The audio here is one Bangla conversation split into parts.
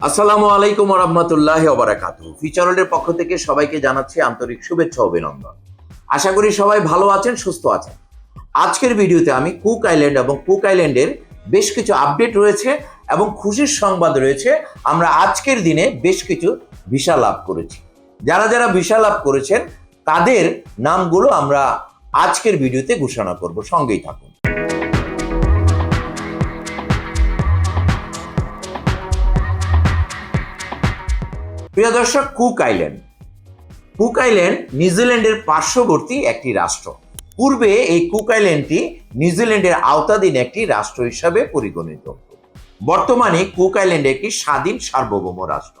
আসসালামু আলাইকুম রহমতুল্লাহ ওবরাকাতু ফিচারলের পক্ষ থেকে সবাইকে জানাচ্ছি আন্তরিক শুভেচ্ছা অভিনন্দন। আশা করি সবাই ভালো আছেন, সুস্থ আছেন। আজকের ভিডিওতে আমি কুক আইল্যান্ড এবং কুক আইল্যান্ডের বেশ কিছু আপডেট রয়েছে এবং খুশির সংবাদ রয়েছে। আমরা আজকের দিনে বেশ কিছু ভিসা লাভ করেছি। যারা যারা ভিসা লাভ করেছেন, তাদের নামগুলো আমরা আজকের ভিডিওতে ঘোষণা করব। সঙ্গেই থাকুন। প্রিয় দর্শক, কুক আইল্যান্ড। কুক আইল্যান্ড নিউজিল্যান্ডের পার্শ্ববর্তী একটি রাষ্ট্র। পূর্বে এই কুক আইল্যান্ডটি নিউজিল্যান্ডের আওতাধীন একটি রাষ্ট্র হিসাবে পরিগণিত। বর্তমানে কুক আইল্যান্ড একটি স্বাধীন সার্বভৌম রাষ্ট্র।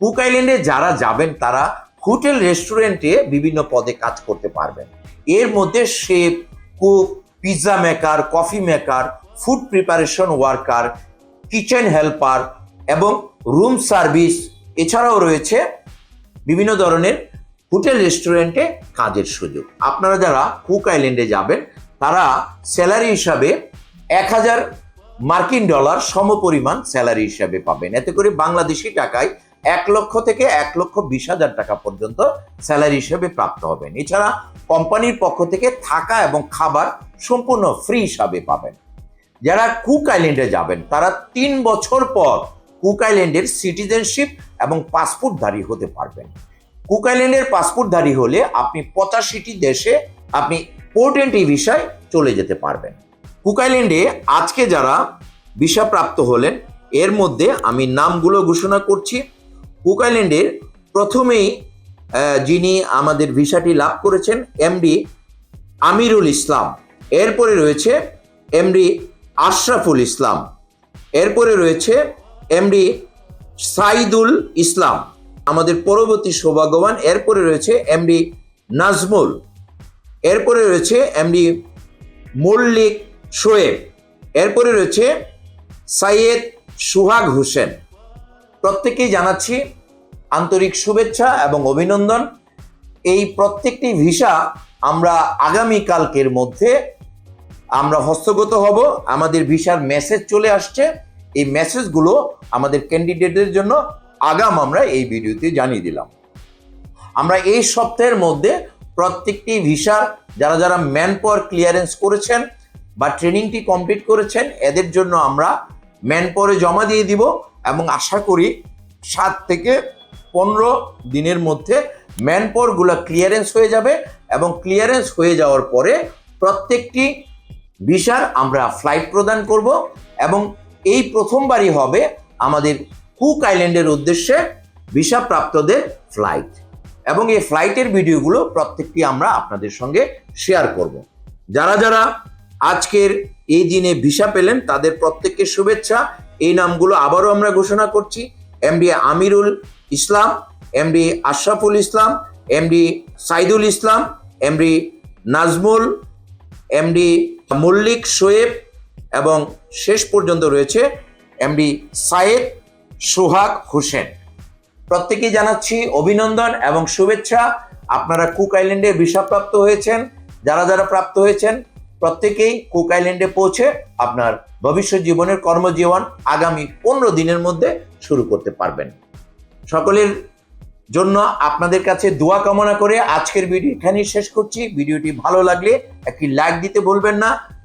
কুক আইল্যান্ডে যারা যাবেন, তারা হোটেল, রেস্টুরেন্টে বিভিন্ন পদে কাজ করতে পারবেন। এর মধ্যে chef, cook pizza maker, coffee maker, food preparation worker, kitchen helper এবং রুম সার্ভিস এছাড়াও রয়েছে বিভিন্ন ধরনের হোটেল, রেস্টুরেন্টে কাজের সুযোগ। আপনারা যারা কুক আইল্যান্ডে যাবেন, তারা স্যালারি হিসাবে এক হাজার মার্কিন ডলার সমপরিমাণ স্যালারি হিসাবে পাবেন। এতে করে বাংলাদেশি টাকায় এক লক্ষ থেকে এক লক্ষ বিশ হাজার টাকা পর্যন্ত স্যালারি হিসেবে প্রাপ্ত হবেন। এছাড়া কোম্পানির পক্ষ থেকে থাকা এবং খাবার সম্পূর্ণ ফ্রি হিসাবে পাবেন। যারা কুক আইল্যান্ডে যাবেন, তারা তিন বছর পর কুক আইল্যান্ডের সিটিজেনশিপ এবং পাসপোর্টধারী হতে পারবেন। কুক আইল্যান্ডের পাসপোর্টধারী হলে আপনি পঁচাশিটি দেশে আপনি পোর্ট এন্ট্রি ভিসায় চলে যেতে পারবেন। কুক আইল্যান্ডে আজকে যারা ভিসা প্রাপ্ত হলেন, এর মধ্যে আমি নামগুলো ঘোষণা করছি। কুক আইল্যান্ডের প্রথমেই যিনি আমাদের ভিসাটি লাভ করেছেন এমডি আমিরুল ইসলাম। এরপরে রয়েছে এমডি আশরাফুল ইসলাম। এরপরে রয়েছে এমডি সাইদুল ইসলাম। আমাদের পরবর্তী সৌভাগ্যবান, এরপরে রয়েছে এমডি নাজমুল। এরপরে রয়েছে এমডি মল্লিক শোয়েব। এরপরে রয়েছে সাইয়েদ সুহাগ হোসেন। প্রত্যেকেই জানাচ্ছি আন্তরিক শুভেচ্ছা এবং অভিনন্দন। এই প্রত্যেকটি ভিসা আমরা আগামীকালকের মধ্যে আমরা হস্তগত হব। আমাদের ভিসার মেসেজ চলে আসছে। এই মেসেজগুলো আমাদের ক্যান্ডিডেটদের জন্য আগাম আমরা এই ভিডিওতে জানিয়ে দিলাম। আমরা এই সপ্তাহের মধ্যে প্রত্যেকটি ভিসা যারা যারা ম্যান পাওয়ার ক্লিয়ারেন্স করেছেন বা ট্রেনিংটি কমপ্লিট করেছেন, এদের জন্য আমরা ম্যান পাওয়ারে জমা দিয়ে দিব এবং আশা করি সাত থেকে পনেরো দিনের মধ্যে ম্যান পাওয়ারগুলো ক্লিয়ারেন্স হয়ে যাবে এবং ক্লিয়ারেন্স হয়ে যাওয়ার পরে প্রত্যেকটি ভিসার আমরা ফ্লাইট প্রদান করব এবং এই প্রথমবারই হবে আমাদের কুক আইল্যান্ডের উদ্দেশ্যে ভিসা প্রাপ্তদের ফ্লাইট এবং এই ফ্লাইটের ভিডিওগুলো প্রত্যেকটি আমরা আপনাদের সঙ্গে শেয়ার করব। যারা যারা আজকের এই দিনে ভিসা পেলেন, তাদের প্রত্যেককে শুভেচ্ছা। এই নামগুলো আবারও আমরা ঘোষণা করছি। MD Amirul Islam, MD Ashraful Islam, MD Saidul Islam, MD Najmul, MD Mallick Shoaib এবং শেষ পর্যন্ত রয়েছে এমডি সায়েদ সোহাগ হোসেন। প্রত্যেকেই জানাচ্ছি অভিনন্দন এবং শুভেচ্ছা। আপনারা কুক আইল্যান্ডে প্রাপ্ত হয়েছেন, যারা যারা প্রাপ্ত হয়েছেন, প্রত্যেকেই কুক আইল্যান্ডে পৌঁছে আপনার ভবিষ্যৎ জীবনের কর্মজীবন আগামী পনেরো দিনের মধ্যে শুরু করতে পারবেন। সকলের জন্য আপনাদের কাছে দোয়া কামনা করে আজকের ভিডিও এখানেই শেষ করছি। ভিডিওটি ভালো লাগলে একটি লাইক দিতে ভুলবেন না।